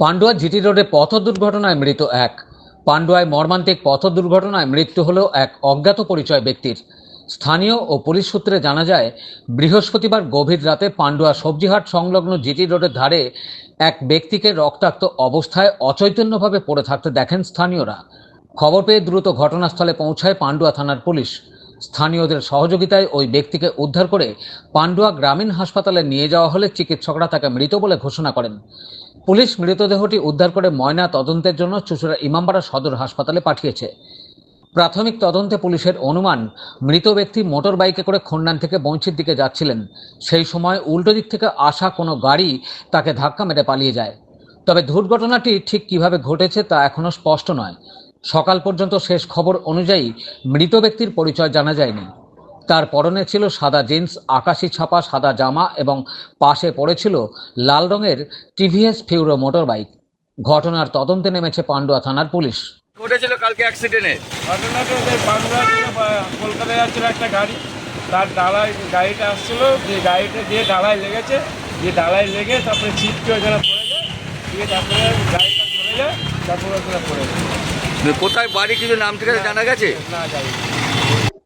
Pandua GT রোডে পথ দুর্ঘটনায় মৃত এক। পান্ডুয়ায় মর্মান্তিক পথ দুর্ঘটনায় মৃত্যু হল এক অজ্ঞাত পরিচয় ব্যক্তির। স্থানীয় ও পুলিশ সূত্রে জানা যায়, বৃহস্পতিবার গভীর রাতে পান্ডুয়া সবজিহাট সংলগ্ন জিটি রোডের ধারে এক ব্যক্তিকে রক্তাক্ত অবস্থায় অচৈতন্যভাবে পড়ে থাকতে দেখেন স্থানীয়রা। খবর পেয়ে দ্রুত ঘটনাস্থলে পৌঁছায় পান্ডুয়া থানার পুলিশ। স্থানীয়দের সহযোগিতায় ওই ব্যক্তিকে উদ্ধার করে পান্ডুয়া গ্রামীণ হাসপাতালে নিয়ে যাওয়া হলে চিকিৎসকরা তাকে মৃত বলে ঘোষণা করেন। পুলিশ মৃতদেহটি উদ্ধার করে ময়না তদন্তের জন্য চুচুড়া ইমামবাড়া সদর হাসপাতালে পাঠিয়েছে। প্রাথমিক তদন্তে পুলিশের অনুমান, মৃত ব্যক্তি মোটর বাইকে করে খন্ডান থেকে বঞ্চির দিকে যাচ্ছিলেন। সেই সময় উল্টো দিক থেকে আসা কোনো গাড়ি তাকে ধাক্কা মেরে পালিয়ে যায়। তবে দুর্ঘটনাটি ঠিক কীভাবে ঘটেছে তা এখনও স্পষ্ট নয়। সকাল পর্যন্ত শেষ খবর অনুযায়ী মৃত ব্যক্তির পরিচয় জানা যায়নি। তার পরনে ছিল সাদা জিন্স আকাশি ছাপা সাদা জামা এবং পাশে পড়েছিল লাল রঙের টিভিএস ফিউরো মোটর বাইক ঘটনার তদন্তে নেমেছে পান্ডুয়া থানার পুলিশ। ঘটেছিল কালকে অ্যাক্সিডেন্টে ঘটনাটা যে বাংলা কলকাতায় যাচ্ছিল একটা গাড়ি তার ডালায় গাড়িটা আসছিল যে গাড়িটা দিয়ে ডালায় লেগেছে যে ডালায় লেগে তারপরে ছিটকে ওখানে পড়ে যায় দিয়ে তারপরে গাড়িটা চলে যায় তারপরে ওখানে পড়ে যায়। কোথায় বাড়ি কিছু নাম ঠিকানা জানা গেছে? না যাই